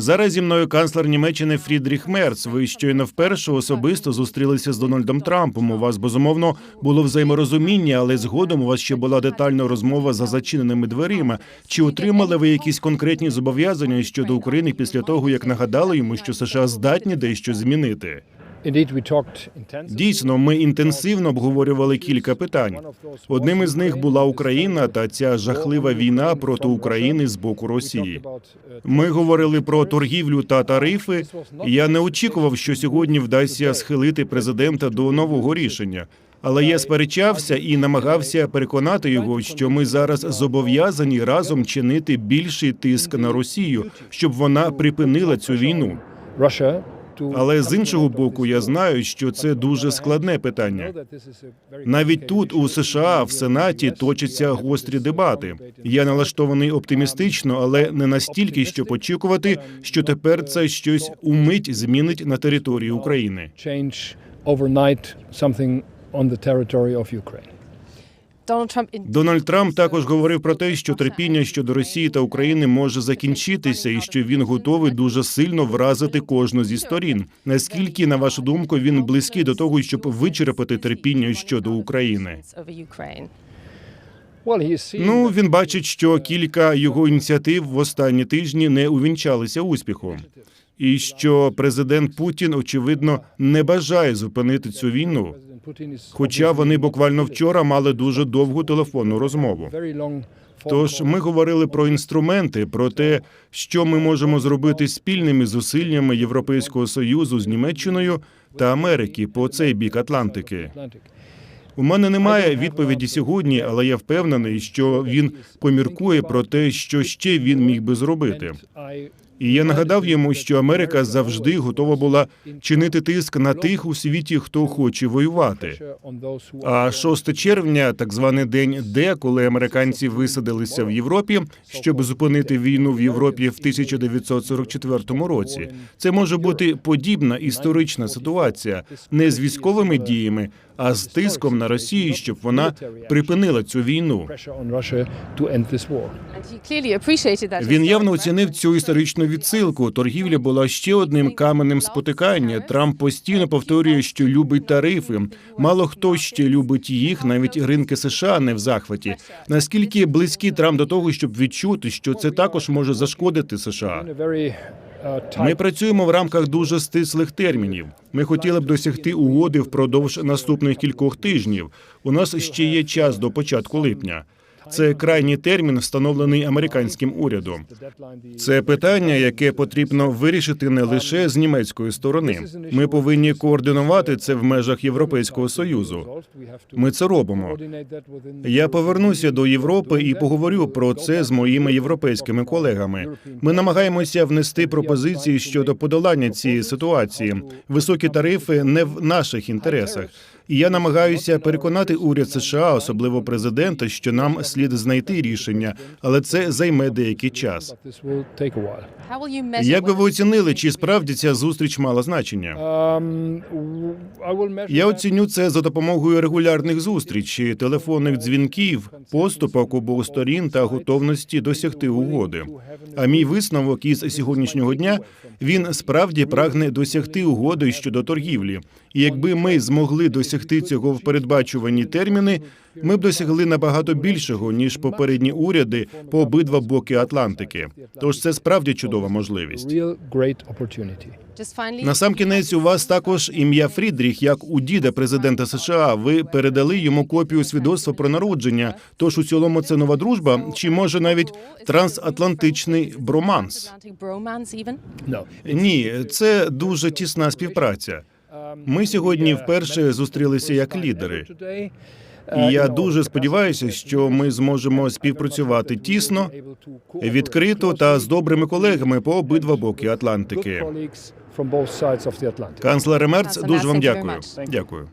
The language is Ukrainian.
Зараз зі мною канцлер Німеччини Фрідріх Мерц. Ви щойно вперше особисто зустрілися з Дональдом Трампом. У вас безумовно було взаєморозуміння, але згодом у вас ще була детальна розмова за зачиненими дверима. Чи отримали ви якісь конкретні зобов'язання щодо України після того, як нагадали йому, що США здатні дещо змінити? Дійсно, ми інтенсивно обговорювали кілька питань. Одним із них була Україна та ця жахлива війна проти України з боку Росії. Ми говорили про торгівлю та тарифи. Я не очікував, що сьогодні вдасться схилити президента до нового рішення. Але я сперечався і намагався переконати його, що ми зараз зобов'язані разом чинити більший тиск на Росію, щоб вона припинила цю війну. Але з іншого боку, я знаю, що це дуже складне питання. Навіть тут, у США, в Сенаті точаться гострі дебати. Я налаштований оптимістично, але не настільки, щоб очікувати, що тепер це щось умить змінить на території України. Дональд Трамп також говорив про те, що терпіння щодо Росії та України може закінчитися, і що він готовий дуже сильно вразити кожну зі сторін. Наскільки, на вашу думку, він близький до того, щоб вичерпати терпіння щодо України? Ну він бачить, що кілька його ініціатив в останні тижні не увінчалися успіхом, і що президент Путін очевидно не бажає зупинити цю війну. Хоча вони буквально вчора мали дуже довгу телефонну розмову. Тож ми говорили про інструменти, про те, що ми можемо зробити спільними зусиллями Європейського союзу з Німеччиною та Америки по цей бік Атлантики. У мене немає відповіді сьогодні, але я впевнений, що він поміркує про те, що ще він міг би зробити. І я нагадав йому, що Америка завжди готова була чинити тиск на тих у світі, хто хоче воювати. А 6 червня, так званий день Д, коли американці висадилися в Європі, щоб зупинити війну в Європі в 1944 році. Це може бути подібна історична ситуація не з військовими діями, а з тиском на Росію, щоб вона припинила цю війну. Він явно оцінив цю історичну відсилку. Торгівля була ще одним каменем спотикання. Трамп постійно повторює, що любить тарифи. Мало хто ще любить їх, навіть ринки США не в захваті. Наскільки близький Трамп до того, щоб відчути, що це також може зашкодити США? Ми працюємо в рамках дуже стислих термінів. Ми хотіли б досягти угоди впродовж наступних кількох тижнів. У нас ще є час до початку липня. Це крайній термін, встановлений американським урядом. Це питання, яке потрібно вирішити не лише з німецької сторони. Ми повинні координувати це в межах Європейського союзу. Ми це робимо. Я повернуся до Європи і поговорю про це з моїми європейськими колегами. Ми намагаємося внести пропозиції щодо подолання цієї ситуації. Високі тарифи не в наших інтересах. І я намагаюся переконати уряд США, особливо президента, що нам слід знайти рішення, але це займе деякий час. Як би ви оцінили, чи справді ця зустріч мала значення? Я оціню це за допомогою регулярних зустрічей, телефонних дзвінків, поступок обох сторін та готовності досягти угоди. А мій висновок із сьогоднішнього дня він справді прагне досягти угоди щодо торгівлі. І якби ми змогли досягти цього в передбачувані терміни, ми б досягли набагато більшого ніж попередні уряди по обидва боки Атлантики. Тож це справді чудова можливість. real great opportunity. На сам кінець у вас також ім'я Фрідріх, як у діда президента США. Ви передали йому копію свідоцтва про народження. Тож у цілому це нова дружба, чи може навіть трансатлантичний броманс? Ні, це дуже тісна співпраця. Ми сьогодні вперше зустрілися як лідери. І я дуже сподіваюся, що ми зможемо співпрацювати тісно, відкрито та з добрими колегами по обидва боки Атлантики. Канцлере Мерц, дуже вам дякую. Дякую.